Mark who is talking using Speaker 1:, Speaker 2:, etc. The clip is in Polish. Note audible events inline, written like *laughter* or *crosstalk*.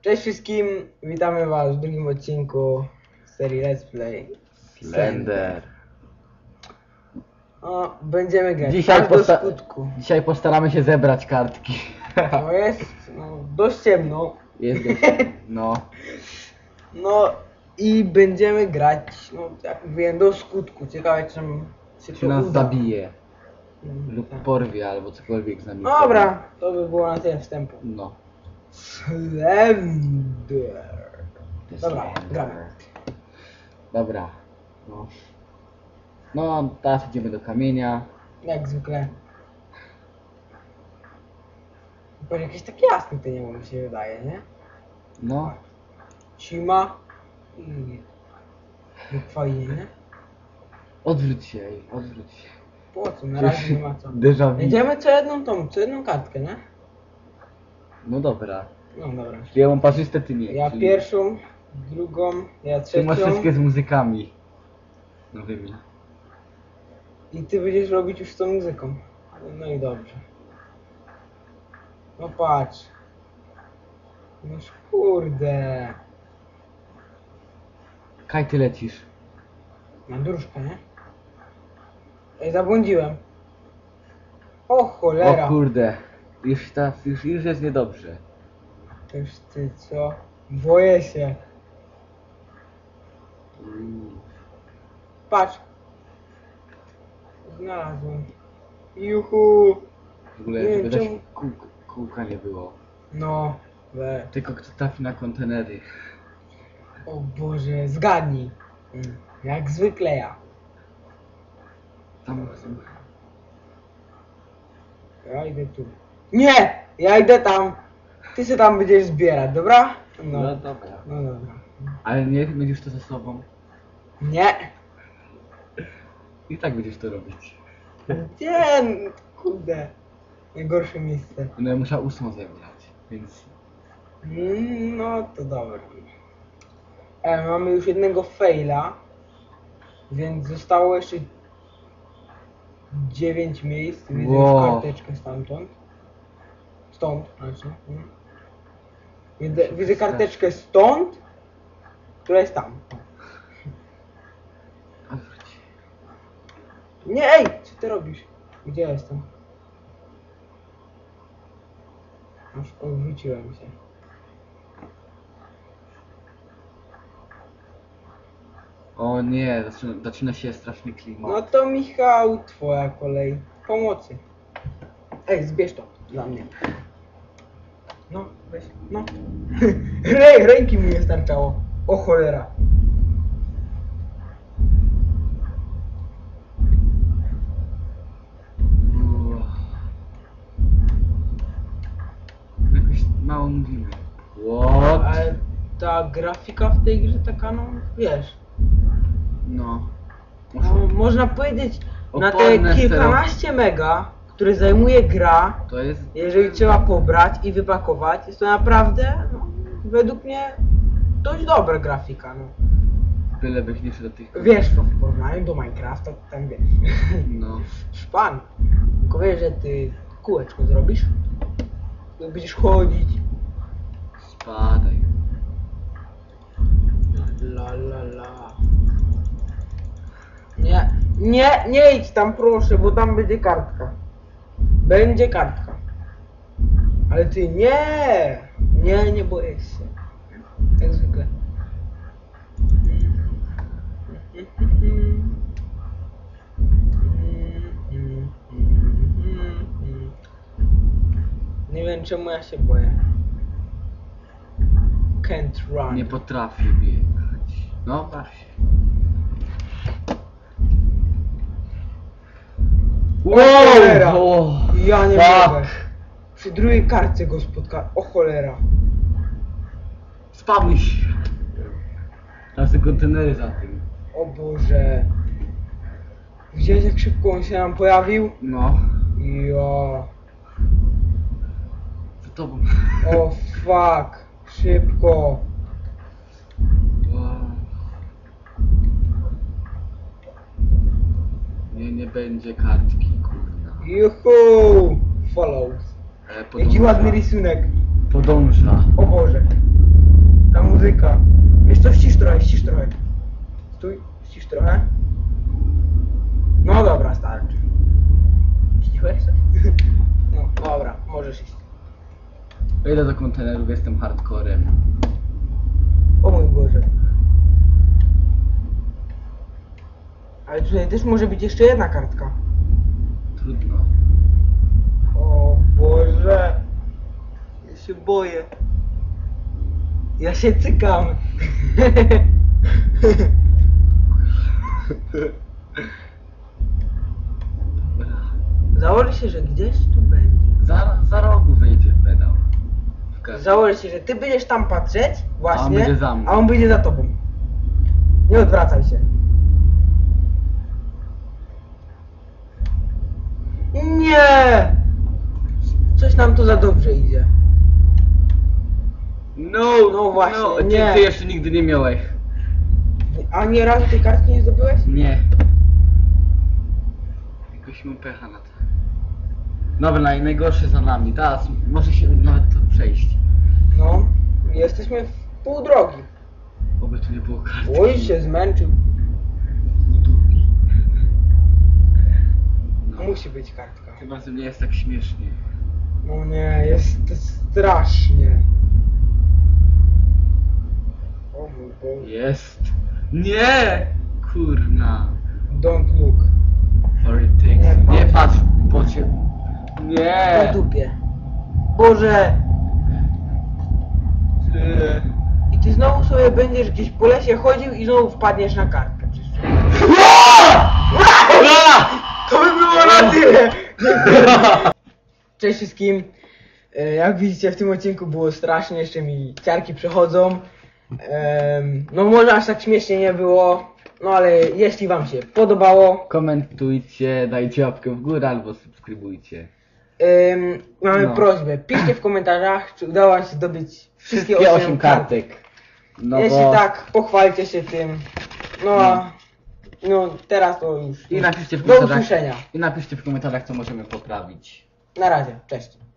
Speaker 1: Cześć wszystkim, witamy was w drugim odcinku serii Let's Play.
Speaker 2: Slender.
Speaker 1: O, będziemy grać
Speaker 2: Dzisiaj,
Speaker 1: aż do
Speaker 2: posta-
Speaker 1: skutku.
Speaker 2: Dzisiaj postaramy się zebrać kartki.
Speaker 1: To jest no, dość ciemno.
Speaker 2: Jest dość... *laughs* No.
Speaker 1: No i będziemy grać, no jak mówiłem, do skutku. Ciekawe czym się
Speaker 2: Czy
Speaker 1: to
Speaker 2: nas
Speaker 1: uda.
Speaker 2: zabije
Speaker 1: Mm,
Speaker 2: lub
Speaker 1: tak.
Speaker 2: porwie albo cokolwiek z nami.
Speaker 1: Dobra, to by było na tyle wstępu.
Speaker 2: No.
Speaker 1: Slender. Dobra,
Speaker 2: Slender.
Speaker 1: gramy.
Speaker 2: Dobra. No. No, teraz idziemy do kamienia.
Speaker 1: Jak zwykle. Bo jakieś takie jasne to nie mi się wydaje, nie?
Speaker 2: No.
Speaker 1: Cima i i fajnie, nie?
Speaker 2: Odwróć się, ej, odwróć się.
Speaker 1: Po co? Na razie nie ma co.
Speaker 2: Déjà vu.
Speaker 1: Jedziemy co jedną tą, co jedną kartkę, nie?
Speaker 2: No dobra.
Speaker 1: No dobra.
Speaker 2: Ja mam parzyste, ty nie.
Speaker 1: Ja
Speaker 2: czyli
Speaker 1: pierwszą, drugą, ja
Speaker 2: Ty masz wszystkie z muzykami. Nowymi.
Speaker 1: i ty będziesz robić już z tą muzyką. No i dobrze. No patrz. Noż kurde.
Speaker 2: Kaj ty lecisz?
Speaker 1: Dróżkę, nie? Ej, zabłądziłem. O cholera.
Speaker 2: O kurde. Już, ta, już, już jest niedobrze.
Speaker 1: To już ty co? Boję się.
Speaker 2: Mm.
Speaker 1: Patrz. Znalazłem. Juhu.
Speaker 2: W ogóle,
Speaker 1: Nie,
Speaker 2: żeby też
Speaker 1: czemu-
Speaker 2: kół, kółka nie było.
Speaker 1: No, we.
Speaker 2: Tylko kto trafi na kontenery.
Speaker 1: O Boże, zgadnij. Mm, Jak zwykle ja.
Speaker 2: Tam są...
Speaker 1: Ja idę tu. Nie! Ja idę tam. Ty się tam będziesz zbierać, dobra?
Speaker 2: No,
Speaker 1: No.
Speaker 2: dobra.
Speaker 1: No dobra.
Speaker 2: Ale nie będziesz to ze sobą.
Speaker 1: Nie!
Speaker 2: I tak będziesz to robić.
Speaker 1: Nie! Kurde. Najgorsze miejsce.
Speaker 2: No ja muszę ósmą zebrać, więc...
Speaker 1: Mm, No to dobra. E, mamy już jednego faila, więc zostało jeszcze 9 miejsc. Widzę
Speaker 2: Wow.
Speaker 1: już karteczkę stamtąd. Stąd, mm. Widzę, widzę karteczkę stąd, która jest tam. Nie, ej! Co ty robisz? Gdzie jestem? Aż odwróciłem się.
Speaker 2: O nie, zaczyna, zaczyna się straszny klimat.
Speaker 1: No to Michał, twoja kolej. Pomocy. Ej, zbierz to dla mnie. No, weź, no. *laughs* Rej, ręki mi nie starczało. O cholera.
Speaker 2: Jakoś mało mówimy. What?
Speaker 1: Ale ta grafika w tej grze taka, no, wiesz.
Speaker 2: No.
Speaker 1: No, można powiedzieć, na te
Speaker 2: Oporne
Speaker 1: kilkanaście mega, które zajmuje gra,
Speaker 2: To jest...
Speaker 1: jeżeli trzeba pobrać i wypakować, jest to naprawdę, no, według mnie, dość dobra grafika, no.
Speaker 2: Byle byś nie szedł do tych...
Speaker 1: Wiesz, w porównaniu do Minecrafta, to tam wiesz.
Speaker 2: No. *laughs*
Speaker 1: Szpan. Tylko wiesz, że ty kółeczko zrobisz. I będziesz chodzić.
Speaker 2: Spadaj.
Speaker 1: La la la. Nie, nie, nie idź tam proszę, bo tam będzie kartka. Będzie kartka. Ale ty nie! Nie, nie boję się. Jak zwykle. Nie wiem czemu ja się boję. Can't run.
Speaker 2: Nie potrafię biegać. No, baw się.
Speaker 1: cholera! Ja nie
Speaker 2: fuck.
Speaker 1: mogę. Przy drugiej kartce go spotka. O cholera.
Speaker 2: Się. Tam są kontenery za tym.
Speaker 1: O Boże. Widziałeś jak szybko on się nam pojawił?
Speaker 2: No.
Speaker 1: Ja.
Speaker 2: Za tobą.
Speaker 1: O fuck. Szybko.
Speaker 2: Nie, nie będzie kartki.
Speaker 1: Juhu. Follow.
Speaker 2: E,
Speaker 1: Jaki ładny rysunek.
Speaker 2: Podąża.
Speaker 1: O Boże. muzyka. Wiesz co, ścisz trochę, ścisz trochę. Stój, ścisz trochę. No dobra, starczy. Ścichłeś coś? *laughs* No, dobra, możesz iść.
Speaker 2: Idę do kontenerów, jestem hardcorem.
Speaker 1: O mój Boże. Ale tutaj też może być jeszcze jedna kartka.
Speaker 2: Trudno.
Speaker 1: O Boże. Ja się boję. Ja się cykam. *laughs* Założę się, że gdzieś tu będzie.
Speaker 2: Za, za rogu wejdzie pedał. W każdym-
Speaker 1: Założę się, że ty będziesz tam patrzeć, właśnie,
Speaker 2: A on będzie za mną.
Speaker 1: a on będzie za tobą. Nie odwracaj się. Nie! Coś nam tu za dobrze idzie.
Speaker 2: No,
Speaker 1: No właśnie,
Speaker 2: no, ty,
Speaker 1: nie.
Speaker 2: ty jeszcze nigdy nie miałeś.
Speaker 1: A nie razu tej kartki nie zdobyłeś?
Speaker 2: Nie. Jakoś mam pecha na to. Dobra, naj, najgorsze za nami. Teraz może się nawet to przejść.
Speaker 1: No, jesteśmy w pół drogi.
Speaker 2: Oby tu nie było kartki.
Speaker 1: Oj, się zmęczył.
Speaker 2: No.
Speaker 1: Musi być kartka.
Speaker 2: Chyba ze mnie jest tak śmiesznie.
Speaker 1: No nie, jest to strasznie. O mój Boże.
Speaker 2: Jest. Nie! Kurna.
Speaker 1: Don't look.
Speaker 2: Takes.
Speaker 1: Nie,
Speaker 2: Nie
Speaker 1: patrz.
Speaker 2: patrz, bo cię...
Speaker 1: Po
Speaker 2: Nie!
Speaker 1: dupie. Boże!
Speaker 2: Ty.
Speaker 1: I ty znowu sobie będziesz gdzieś po lesie chodził i znowu wpadniesz na kartkę. Przecież- *laughs* To by było na tyle! *laughs* Cześć wszystkim. E, Jak widzicie w tym odcinku było strasznie, jeszcze mi ciarki przechodzą. No może aż tak śmiesznie nie było, no ale jeśli wam się podobało,
Speaker 2: Komentujcie, dajcie łapkę w górę albo subskrybujcie.
Speaker 1: mamy
Speaker 2: No.
Speaker 1: prośbę, piszcie w komentarzach, czy udało wam się zdobyć wszystkie,
Speaker 2: Wszystkie
Speaker 1: 8
Speaker 2: 8
Speaker 1: kartek.
Speaker 2: kartek. No
Speaker 1: Jeśli
Speaker 2: bo...
Speaker 1: tak, pochwalcie się tym. No a no teraz to już.
Speaker 2: I napiszcie w
Speaker 1: Do
Speaker 2: komentarzach.
Speaker 1: usłyszenia.
Speaker 2: I napiszcie w komentarzach, co możemy poprawić.
Speaker 1: Na razie, cześć.